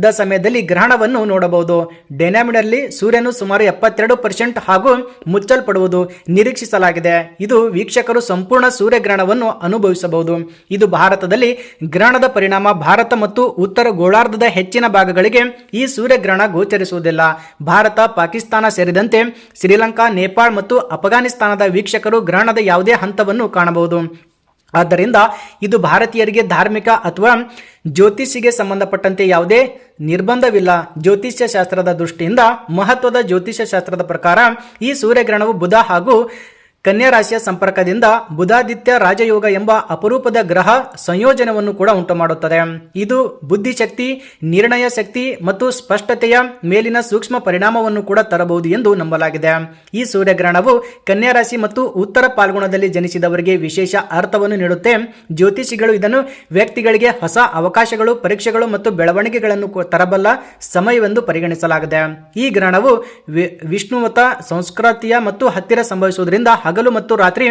ದ ಸಮಯದಲ್ಲಿ ಗ್ರಹಣವನ್ನು ನೋಡಬಹುದು. ಡೆನಾಮಿನಲ್ಲಿ ಸೂರ್ಯನು ಸುಮಾರು ಎಪ್ಪತ್ತೆರಡು ಪರ್ಸೆಂಟ್ ಹಾಗೂ ಮುಚ್ಚಲ್ಪಡುವುದು ನಿರೀಕ್ಷಿಸಲಾಗಿದೆ. ಇದು ವೀಕ್ಷಕರು ಸಂಪೂರ್ಣ ಸೂರ್ಯಗ್ರಹಣವನ್ನು ಅನುಭವಿಸಬಹುದು. ಇದು ಭಾರತದಲ್ಲಿ ಗ್ರಹಣದ ಪರಿಣಾಮ ಭಾರತ ಮತ್ತು ಉತ್ತರ ಗೋಳಾರ್ಧದ ಹೆಚ್ಚಿನ ಭಾಗಗಳಿಗೆ ಈ ಸೂರ್ಯಗ್ರಹಣ ಗೋಚರಿಸುವುದಿಲ್ಲ. ಭಾರತ, ಪಾಕಿಸ್ತಾನ ಸೇರಿದಂತೆ ಶ್ರೀಲಂಕಾ, ನೇಪಾಳ ಮತ್ತು ಅಫ್ಘಾನಿಸ್ತಾನದ ವೀಕ್ಷಕರು ಗ್ರಹಣದ ಯಾವುದೇ ಹಂತವನ್ನು ಕಾಣಬಹುದು. ಆದ್ದರಿಂದ ಇದು ಭಾರತೀಯರಿಗೆ ಧಾರ್ಮಿಕ ಅಥವಾ ಜ್ಯೋತಿಷಿಗೆ ಸಂಬಂಧಪಟ್ಟಂತೆ ಯಾವುದೇ ನಿರ್ಬಂಧವಿಲ್ಲ. ಜ್ಯೋತಿಷ್ಯ ಶಾಸ್ತ್ರದ ದೃಷ್ಟಿಯಿಂದ ಮಹತ್ವದ ಜ್ಯೋತಿಷ್ಯ ಶಾಸ್ತ್ರದ ಪ್ರಕಾರ ಈ ಸೂರ್ಯಗ್ರಹಣವು ಬುಧ ಹಾಗೂ ಕನ್ಯಾ ರಾಶಿಯ ಸಂಪರ್ಕದಿಂದ ಬುಧಾದಿತ್ಯ ರಾಜಯೋಗ ಎಂಬ ಅಪರೂಪದ ಗ್ರಹ ಸಂಯೋಜನವನ್ನು ಕೂಡ ಉಂಟು ಮಾಡುತ್ತದೆ ಇದು ಬುದ್ಧಿಶಕ್ತಿ ನಿರ್ಣಯ ಶಕ್ತಿ ಮತ್ತು ಸ್ಪಷ್ಟತೆಯ ಮೇಲಿನ ಸೂಕ್ಷ್ಮ ಪರಿಣಾಮವನ್ನು ಕೂಡ ತರಬಹುದು ಎಂದು ನಂಬಲಾಗಿದೆ. ಈ ಸೂರ್ಯಗ್ರಹಣವು ಕನ್ಯಾ ರಾಶಿ ಮತ್ತು ಉತ್ತರ ಪಾಲ್ಗುಣದಲ್ಲಿ ಜನಿಸಿದವರಿಗೆ ವಿಶೇಷ ಅರ್ಥವನ್ನು ನೀಡುತ್ತೆ. ಜ್ಯೋತಿಷಿಗಳು ಇದನ್ನು ವ್ಯಕ್ತಿಗಳಿಗೆ ಹೊಸ ಅವಕಾಶಗಳು, ಪರೀಕ್ಷೆಗಳು ಮತ್ತು ಬೆಳವಣಿಗೆಗಳನ್ನು ತರಬಲ್ಲ ಸಮಯವೆಂದು ಪರಿಗಣಿಸಲಾಗಿದೆ. ಈ ಗ್ರಹಣವು ವಿಷ್ಣುಮತ ಸಂಸ್ಕೃತಿಯ ಮತ್ತು ಹತ್ತಿರ ಸಂಭವಿಸುವುದರಿಂದ ಹಗಲು ಮತ್ತು ರಾತ್ರಿ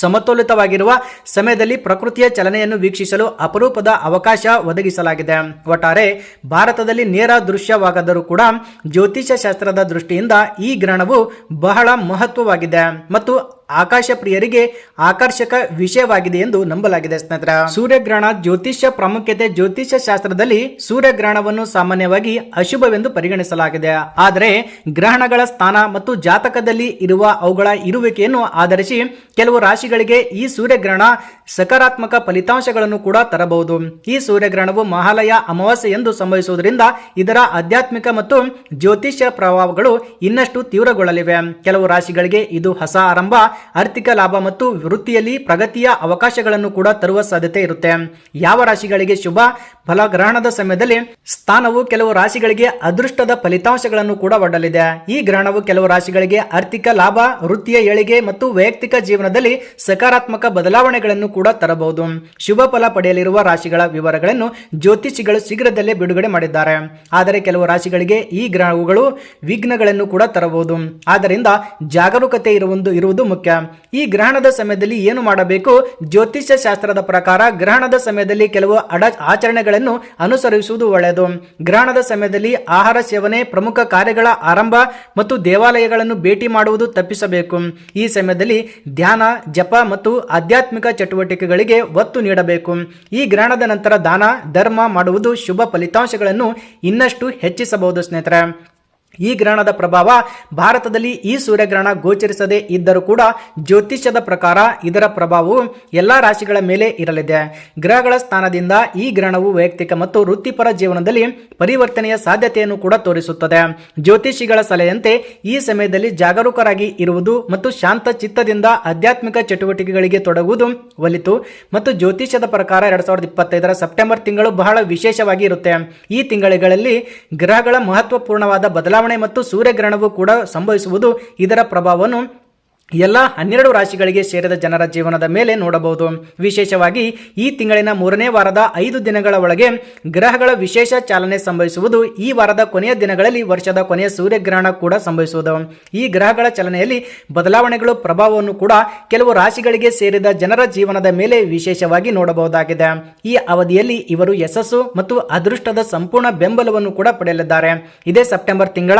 ಸಮತೋಲಿತವಾಗಿರುವ ಸಮಯದಲ್ಲಿ ಪ್ರಕೃತಿಯ ಚಲನೆಯನ್ನು ವೀಕ್ಷಿಸಲು ಅಪರೂಪದ ಅವಕಾಶ ಒದಗಿಸಲಾಗಿದೆ. ಒಟ್ಟಾರೆ, ಭಾರತದಲ್ಲಿ ನೇರ ದೃಶ್ಯವಾಗದರೂ ಕೂಡ ಜ್ಯೋತಿಷ್ಯ ಶಾಸ್ತ್ರದ ದೃಷ್ಟಿಯಿಂದ ಈ ಗ್ರಹಣವು ಬಹಳ ಮಹತ್ವವಾಗಿದೆ. ಮತ್ತು ಆಕಾಶ ಪ್ರಿಯರಿಗೆ ಆಕರ್ಷಕ ವಿಷಯವಾಗಿದೆ ಎಂದು ನಂಬಲಾಗಿದೆ ಸ್ನೇಹಿತರ. ಸೂರ್ಯಗ್ರಹಣ ಜ್ಯೋತಿಷ್ಯ ಪ್ರಾಮುಖ್ಯತೆ ಜ್ಯೋತಿಷ್ಯ ಶಾಸ್ತ್ರದಲ್ಲಿ ಸೂರ್ಯಗ್ರಹಣವನ್ನು ಸಾಮಾನ್ಯವಾಗಿ ಅಶುಭವೆಂದು ಪರಿಗಣಿಸಲಾಗಿದೆ. ಆದರೆ ಗ್ರಹಣಗಳ ಸ್ಥಾನ ಮತ್ತು ಜಾತಕದಲ್ಲಿ ಇರುವ ಅವುಗಳ ಇರುವಿಕೆಯನ್ನು ಆಧರಿಸಿ ಕೆಲವು ರಾಶಿಗಳಿಗೆ ಈ ಸೂರ್ಯಗ್ರಹಣ ಸಕಾರಾತ್ಮಕ ಫಲಿತಾಂಶಗಳನ್ನು ಕೂಡ ತರಬಹುದು. ಈ ಸೂರ್ಯಗ್ರಹಣವು ಮಹಾಲಯ ಅಮಾವಾಸ್ಯೆ ಎಂದು ಸಂಭವಿಸುವುದರಿಂದ ಇದರ ಆಧ್ಯಾತ್ಮಿಕ ಮತ್ತು ಜ್ಯೋತಿಷ್ಯ ಪ್ರಭಾವಗಳು ಇನ್ನಷ್ಟು ತೀವ್ರಗೊಳ್ಳಲಿವೆ. ಕೆಲವು ರಾಶಿಗಳಿಗೆ ಇದು ಹೊಸ ಆರಂಭ, ಆರ್ಥಿಕ ಲಾಭ ಮತ್ತು ವೃತ್ತಿಯಲ್ಲಿ ಪ್ರಗತಿಯ ಅವಕಾಶಗಳನ್ನು ಕೂಡ ತರುವ ಸಾಧ್ಯತೆ ಇರುತ್ತೆ. ಯಾವ ರಾಶಿಗಳಿಗೆ ಶುಭ ಫಲಗ್ರಹಣದ ಸಮಯದಲ್ಲಿ ಸ್ಥಾನವು ಕೆಲವು ರಾಶಿಗಳಿಗೆ ಅದೃಷ್ಟದ ಫಲಿತಾಂಶಗಳನ್ನು ಕೂಡ ಒಡ್ಡಲಿದೆ. ಈ ಗ್ರಹಣವು ಕೆಲವು ರಾಶಿಗಳಿಗೆ ಆರ್ಥಿಕ ಲಾಭ, ವೃತ್ತಿಯ ಏಳಿಗೆ ಮತ್ತು ವೈಯಕ್ತಿಕ ಜೀವನದಲ್ಲಿ ಸಕಾರಾತ್ಮಕ ಬದಲಾವಣೆಗಳನ್ನು ಕೂಡ ತರಬಹುದು. ಶುಭ ಫಲ ಪಡೆಯಲಿರುವ ರಾಶಿಗಳ ವಿವರಗಳನ್ನು ಜ್ಯೋತಿಷಿಗಳು ಶೀಘ್ರದಲ್ಲೇ ಬಿಡುಗಡೆ ಮಾಡಿದ್ದಾರೆ. ಆದರೆ ಕೆಲವು ರಾಶಿಗಳಿಗೆ ಈ ಗ್ರಹಗಳು ವಿಘ್ನಗಳನ್ನು ಕೂಡ ತರಬಹುದು. ಆದ್ದರಿಂದ ಜಾಗರೂಕತೆ ಇರುವುದು ಇರುವುದು ಮುಖ್ಯ. ಈ ಗ್ರಹಣದ ಸಮಯದಲ್ಲಿ ಏನು ಮಾಡಬೇಕು? ಜ್ಯೋತಿಷ್ಯ ಶಾಸ್ತ್ರದ ಪ್ರಕಾರ ಗ್ರಹಣದ ಸಮಯದಲ್ಲಿ ಕೆಲವು ಅಡ ಆಚರಣೆಗಳನ್ನು ಅನುಸರಿಸುವುದು ಒಳ್ಳೆಯದು. ಗ್ರಹಣದ ಸಮಯದಲ್ಲಿ ಆಹಾರ ಸೇವನೆ, ಪ್ರಮುಖ ಕಾರ್ಯಗಳ ಆರಂಭ ಮತ್ತು ದೇವಾಲಯಗಳನ್ನು ಭೇಟಿ ಮಾಡುವುದು ತಪ್ಪಿಸಬೇಕು. ಈ ಸಮಯದಲ್ಲಿ ಧ್ಯಾನ, ಜಪ ಮತ್ತು ಆಧ್ಯಾತ್ಮಿಕ ಚಟುವಟಿಕೆಗಳಿಗೆ ಒತ್ತು ನೀಡಬೇಕು. ಈ ಗ್ರಹಣದ ನಂತರ ದಾನ ಧರ್ಮ ಮಾಡುವುದು ಶುಭ ಫಲಿತಾಂಶಗಳನ್ನು ಇನ್ನಷ್ಟು ಹೆಚ್ಚಿಸಬಹುದು ಸ್ನೇಹಿತರೆ. ಈ ಗ್ರಹಣದ ಪ್ರಭಾವ ಭಾರತದಲ್ಲಿ ಈ ಸೂರ್ಯಗ್ರಹಣ ಗೋಚರಿಸದೇ ಇದ್ದರೂ ಕೂಡ ಜ್ಯೋತಿಷ್ಯದ ಪ್ರಕಾರ ಇದರ ಪ್ರಭಾವವು ಎಲ್ಲ ರಾಶಿಗಳ ಮೇಲೆ ಇರಲಿದೆ. ಗ್ರಹಗಳ ಸ್ಥಾನದಿಂದ ಈ ಗ್ರಹಣವು ವೈಯಕ್ತಿಕ ಮತ್ತು ವೃತ್ತಿಪರ ಜೀವನದಲ್ಲಿ ಪರಿವರ್ತನೆಯ ಸಾಧ್ಯತೆಯನ್ನು ಕೂಡ ತೋರಿಸುತ್ತದೆ. ಜ್ಯೋತಿಷಿಗಳ ಸಲಹೆಯಂತೆ ಈ ಸಮಯದಲ್ಲಿ ಜಾಗರೂಕರಾಗಿ ಇರುವುದು ಮತ್ತು ಶಾಂತ ಚಿತ್ತದಿಂದ ಆಧ್ಯಾತ್ಮಿಕ ಚಟುವಟಿಕೆಗಳಿಗೆ ತೊಡಗುವುದು ಒಲಿತು ಮತ್ತು ಜ್ಯೋತಿಷ್ಯದ ಪ್ರಕಾರ ಎರಡ್ ಸಾವಿರದ ಇಪ್ಪತ್ತೈದರ ಸೆಪ್ಟೆಂಬರ್ ತಿಂಗಳು ಬಹಳ ವಿಶೇಷವಾಗಿ ಇರುತ್ತೆ. ಈ ತಿಂಗಳುಗಳಲ್ಲಿ ಗ್ರಹಗಳ ಮಹತ್ವಪೂರ್ಣವಾದ ಬದಲಾವಣೆ ಮತ್ತು ಸೂರ್ಯಗ್ರಹಣವು ಕೂಡ ಸಂಭವಿಸುವುದು ಇದರ ಪ್ರಭಾವವನ್ನು ಎಲ್ಲ ಹನ್ನೆರಡು ರಾಶಿಗಳಿಗೆ ಸೇರಿದ ಜನರ ಜೀವನದ ಮೇಲೆ ನೋಡಬಹುದು. ವಿಶೇಷವಾಗಿ ಈ ತಿಂಗಳಿನ ಮೂರನೇ ವಾರದ ಐದು ದಿನಗಳ ಒಳಗೆ ಗ್ರಹಗಳ ವಿಶೇಷ ಚಾಲನೆ ಸಂಭವಿಸುವುದು ಈ ವಾರದ ಕೊನೆಯ ದಿನಗಳಲ್ಲಿ ವರ್ಷದ ಕೊನೆಯ ಸೂರ್ಯಗ್ರಹಣ ಕೂಡ ಸಂಭವಿಸುವುದು. ಈ ಗ್ರಹಗಳ ಚಲನೆಯಲ್ಲಿ ಬದಲಾವಣೆಗಳು, ಪ್ರಭಾವವನ್ನು ಕೂಡ ಕೆಲವು ರಾಶಿಗಳಿಗೆ ಸೇರಿದ ಜನರ ಜೀವನದ ಮೇಲೆ ವಿಶೇಷವಾಗಿ ನೋಡಬಹುದಾಗಿದೆ. ಈ ಅವಧಿಯಲ್ಲಿ ಇವರು ಯಶಸ್ಸು ಮತ್ತು ಅದೃಷ್ಟದ ಸಂಪೂರ್ಣ ಬೆಂಬಲವನ್ನು ಕೂಡ ಪಡೆಯಲಿದ್ದಾರೆ. ಇದೇ ಸೆಪ್ಟೆಂಬರ್ ತಿಂಗಳ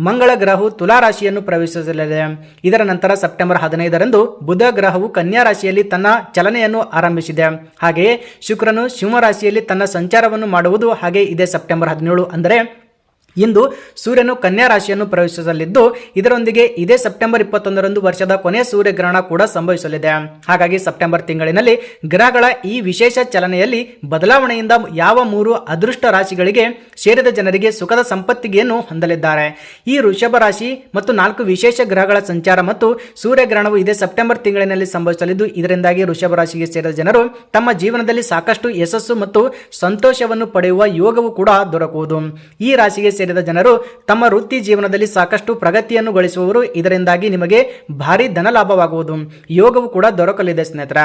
ಮಂಗಳ ಗ್ರಹವು ತುಲಾ ರಾಶಿಯನ್ನು ಪ್ರವೇಶಿಸಲಿದೆ. ಇದರ ನಂತರ ಸೆಪ್ಟೆಂಬರ್ ಹದಿನೈದರಂದು ಬುಧ ಗ್ರಹವು ಕನ್ಯಾ ರಾಶಿಯಲ್ಲಿ ತನ್ನ ಚಲನೆಯನ್ನು ಆರಂಭಿಸಿದೆ. ಹಾಗೆಯೇ ಶುಕ್ರನು ಸಿಂಹ ರಾಶಿಯಲ್ಲಿ ತನ್ನ ಸಂಚಾರವನ್ನು ಮಾಡುವುದು ಹಾಗೆ ಇದೇ ಸೆಪ್ಟೆಂಬರ್ ಹದಿನೇಳು ಅಂದರೆ ಇಂದು ಸೂರ್ಯನು ಕನ್ಯಾ ರಾಶಿಯನ್ನು ಪ್ರವೇಶಿಸಲಿದ್ದು, ಇದರೊಂದಿಗೆ ಇದೇ ಸೆಪ್ಟೆಂಬರ್ ಇಪ್ಪತ್ತೊಂದರಂದು ವರ್ಷದ ಕೊನೆಯ ಸೂರ್ಯಗ್ರಹಣ ಕೂಡ ಸಂಭವಿಸಲಿದೆ. ಹಾಗಾಗಿ ಸೆಪ್ಟೆಂಬರ್ ತಿಂಗಳಿನಲ್ಲಿ ಗ್ರಹಗಳ ಈ ವಿಶೇಷ ಚಲನೆಯಲ್ಲಿ ಬದಲಾವಣೆಯಿಂದ ಯಾವ ಮೂರು ಅದೃಷ್ಟ ರಾಶಿಗಳಿಗೆ ಸೇರಿದ ಜನರಿಗೆ ಸುಖದ ಸಂಪತ್ತಿಗೆಯನ್ನು ಹೊಂದಲಿದ್ದಾರೆ. ಈ ವೃಷಭ ರಾಶಿ ಮತ್ತು ನಾಲ್ಕು ವಿಶೇಷ ಗ್ರಹಗಳ ಸಂಚಾರ ಮತ್ತು ಸೂರ್ಯಗ್ರಹಣವು ಇದೇ ಸೆಪ್ಟೆಂಬರ್ ತಿಂಗಳಿನಲ್ಲಿ ಸಂಭವಿಸಲಿದ್ದು, ಇದರಿಂದಾಗಿ ವೃಷಭ ರಾಶಿಗೆ ಸೇರಿದ ಜನರು ತಮ್ಮ ಜೀವನದಲ್ಲಿ ಸಾಕಷ್ಟು ಯಶಸ್ಸು ಮತ್ತು ಸಂತೋಷವನ್ನು ಪಡೆಯುವ ಯೋಗವು ಕೂಡ ದೊರಕುವುದು. ಈ ರಾಶಿಗೆ ಸೇರಿದ ಜನರು ತಮ್ಮ ವೃತ್ತಿ ಜೀವನದಲ್ಲಿ ಸಾಕಷ್ಟು ಪ್ರಗತಿಯನ್ನು ಗಳಿಸುವವರು. ಇದರಿಂದಾಗಿ ನಿಮಗೆ ಭಾರಿ ಧನ ಲಾಭವಾಗುವುದು. ಯೋಗವು ಕೂಡ ದೊರಕಲಿದೆ ಸ್ನೇಹಿತರ.